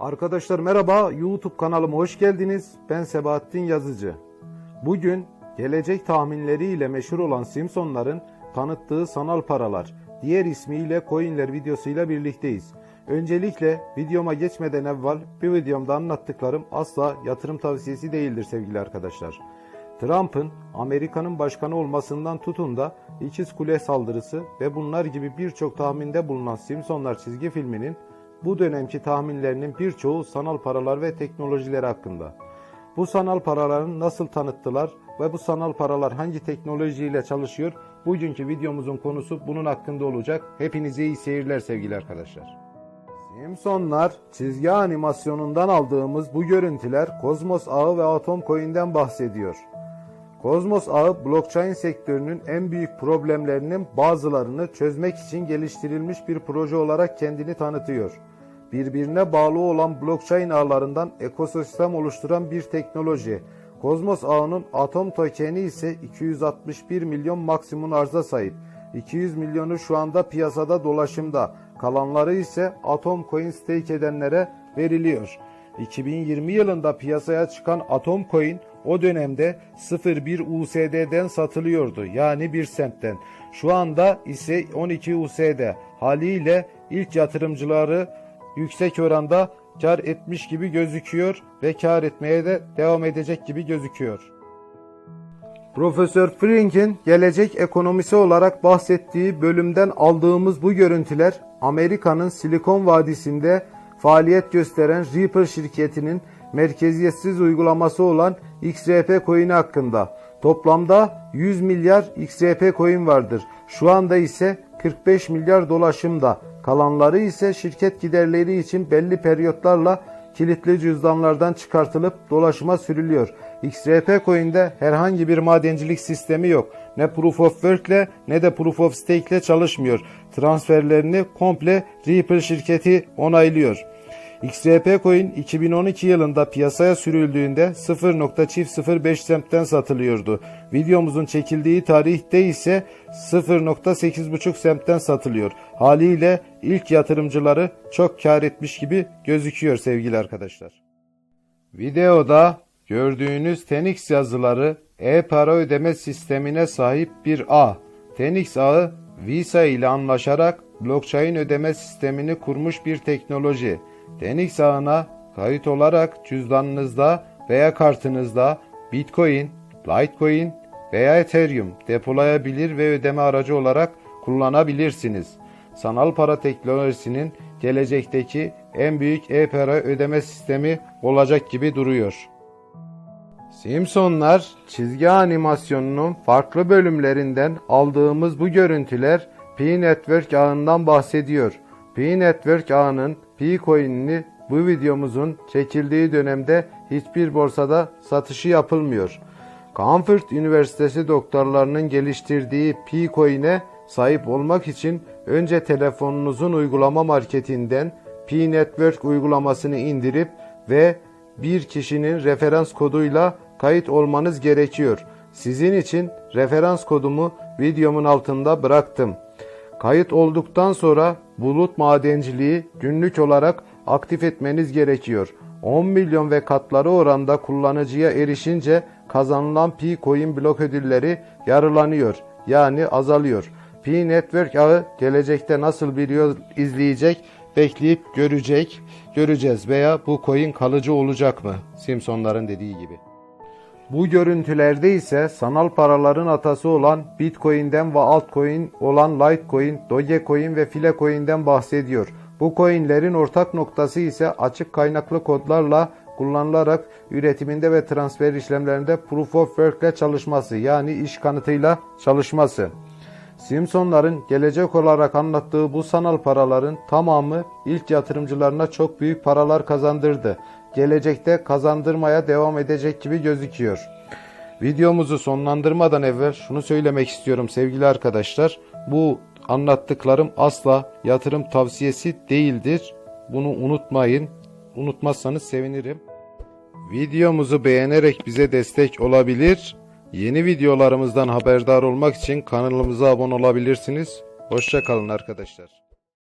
Arkadaşlar merhaba, YouTube kanalıma hoş geldiniz. Ben Sebahattin Yazıcı. Bugün gelecek tahminleriyle meşhur olan Simpsonların tanıttığı sanal paralar, diğer ismiyle coinler videosuyla birlikteyiz. Öncelikle videoma geçmeden evvel bir videomda anlattıklarım asla yatırım tavsiyesi değildir sevgili arkadaşlar. Trump'ın Amerika'nın başkanı olmasından tutun da ikiz kule saldırısı ve bunlar gibi birçok tahminde bulunan Simpsonlar çizgi filminin bu dönemki tahminlerinin birçoğu sanal paralar ve teknolojileri hakkında. Bu sanal paraların nasıl tanıttılar ve bu sanal paralar hangi teknolojiyle çalışıyor? Bugünkü videomuzun konusu bunun hakkında olacak. Hepinize iyi seyirler sevgili arkadaşlar. Simpsonlar çizgi animasyonundan aldığımız bu görüntüler Kozmos ağı ve Atom Coin'den bahsediyor. Kozmos ağı blockchain sektörünün en büyük problemlerinin bazılarını çözmek için geliştirilmiş bir proje olarak kendini tanıtıyor. Birbirine bağlı olan blockchain ağlarından ekosistem oluşturan bir teknoloji. Kozmos ağının atom tokeni ise 261 milyon maksimum arza sahip. 200 milyonu şu anda piyasada dolaşımda. Kalanları ise Atom Coin stake edenlere veriliyor. 2020 yılında piyasaya çıkan Atom Coin o dönemde 0.1 USD'den satılıyordu. Yani 1 sentten. Şu anda ise 12 USD. Haliyle ilk yatırımcıları yüksek oranda kar etmiş gibi gözüküyor ve kar etmeye de devam edecek gibi gözüküyor. Profesör Frink'in gelecek ekonomisi olarak bahsettiği bölümden aldığımız bu görüntüler Amerika'nın Silikon Vadisi'nde faaliyet gösteren Ripple şirketinin merkeziyetsiz uygulaması olan XRP coin'i hakkında. Toplamda 100 milyar XRP coin vardır. Şu anda ise 45 milyar dolaşımda. Kalanları ise şirket giderleri için belli periyotlarla kilitli cüzdanlardan çıkartılıp dolaşıma sürülüyor. XRP coin'de herhangi bir madencilik sistemi yok. Ne Proof of Work ile ne de Proof of Stake ile çalışmıyor. Transferlerini komple Ripple şirketi onaylıyor. XRP Coin 2012 yılında piyasaya sürüldüğünde 0.005 semtten satılıyordu. Videomuzun çekildiği tarihte ise 0.8.5 semtten satılıyor. Haliyle ilk yatırımcıları çok kar etmiş gibi gözüküyor sevgili arkadaşlar. Videoda gördüğünüz Tenix yazıları e-para ödeme sistemine sahip bir ağ. Tenix ağı Visa ile anlaşarak blockchain ödeme sistemini kurmuş bir teknoloji. Tenix ağına kayıt olarak cüzdanınızda veya kartınızda Bitcoin, Litecoin veya Ethereum depolayabilir ve ödeme aracı olarak kullanabilirsiniz. Sanal para teknolojisinin gelecekteki en büyük e-para ödeme sistemi olacak gibi duruyor. Simpsonlar çizgi animasyonunun farklı bölümlerinden aldığımız bu görüntüler Pi Network ağından bahsediyor. Pi Network ağının Pi coin'ini bu videomuzun çekildiği dönemde hiçbir borsada satışı yapılmıyor. Comfort Üniversitesi doktorlarının geliştirdiği Pi coin'e sahip olmak için önce telefonunuzun uygulama marketinden Pi Network uygulamasını indirip ve bir kişinin referans koduyla kayıt olmanız gerekiyor. Sizin için referans kodumu videomun altında bıraktım. Kayıt olduktan sonra bulut madenciliği günlük olarak aktif etmeniz gerekiyor. 10 milyon ve katları oranda kullanıcıya erişince kazanılan Pi Coin blok ödülleri yarılanıyor yani azalıyor. Pi Network ağı gelecekte nasıl bir yol izleyecek bekleyip görecek, göreceğiz veya bu coin kalıcı olacak mı? Simpsonların dediği gibi. Bu görüntülerde ise sanal paraların atası olan Bitcoin'den ve altcoin olan Litecoin, Dogecoin ve Filecoin'den bahsediyor. Bu coinlerin ortak noktası ise açık kaynaklı kodlarla kullanılarak üretiminde ve transfer işlemlerinde Proof of Work ile çalışması yani iş kanıtıyla çalışması. Simpsonların gelecek olarak anlattığı bu sanal paraların tamamı ilk yatırımcılarına çok büyük paralar kazandırdı. Gelecekte kazandırmaya devam edecek gibi gözüküyor. Videomuzu sonlandırmadan evvel şunu söylemek istiyorum sevgili arkadaşlar. Bu anlattıklarım asla yatırım tavsiyesi değildir. Bunu unutmayın. Unutmazsanız sevinirim. Videomuzu beğenerek bize destek olabilir. Yeni videolarımızdan haberdar olmak için kanalımıza abone olabilirsiniz. Hoşçakalın arkadaşlar.